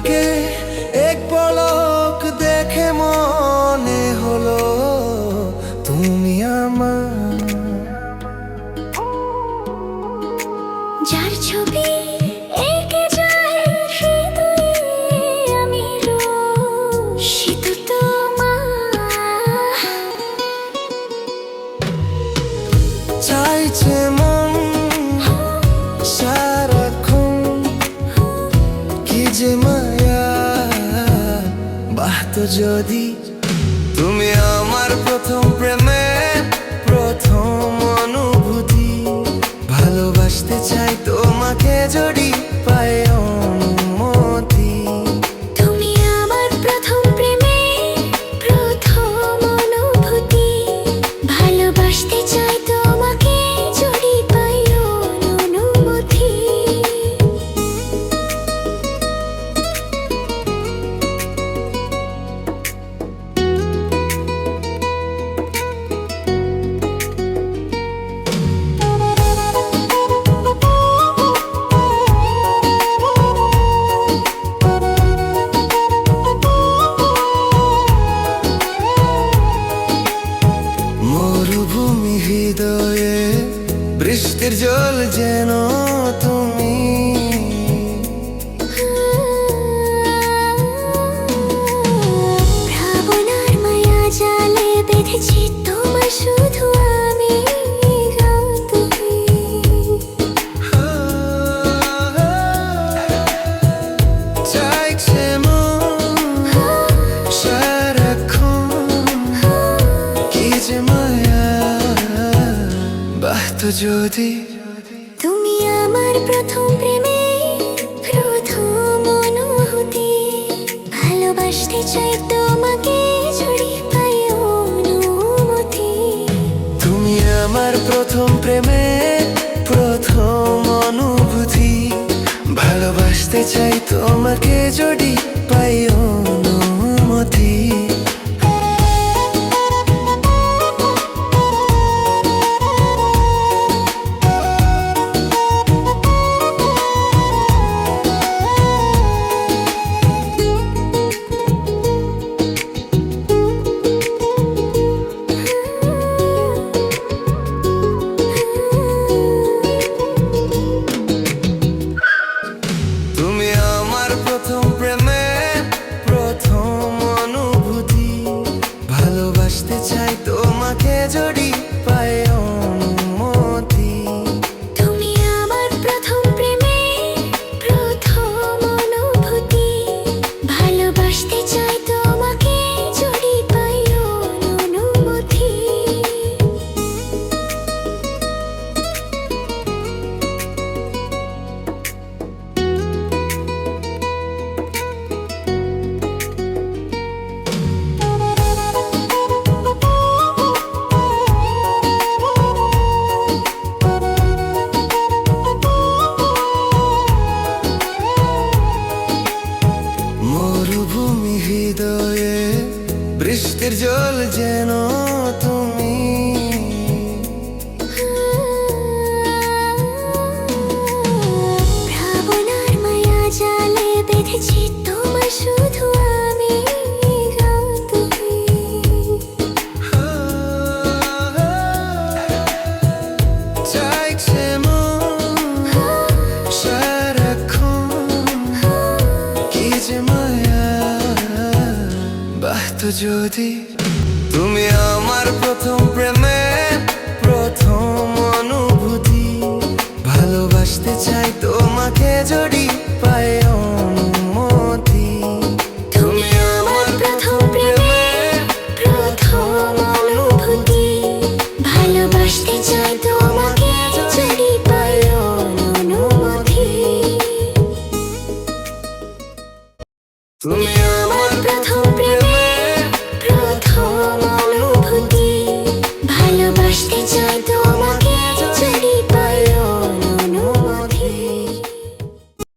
তাকে এক পলক দেখে মনে হলো তুমি আমার। যার ছবি তো যদি তুমি আমার প্রথম প্রেমে প্রথম অনুভূতি ভালোবাসতে চাই তোমাকে জড়ি নির্জল যে যদি তুমি আমার প্রথম প্রেম যদি তুমি আমার প্রথম প্রেমে প্রথম অনুভূতি ভালোবাসতে চাই তোমাকে যদি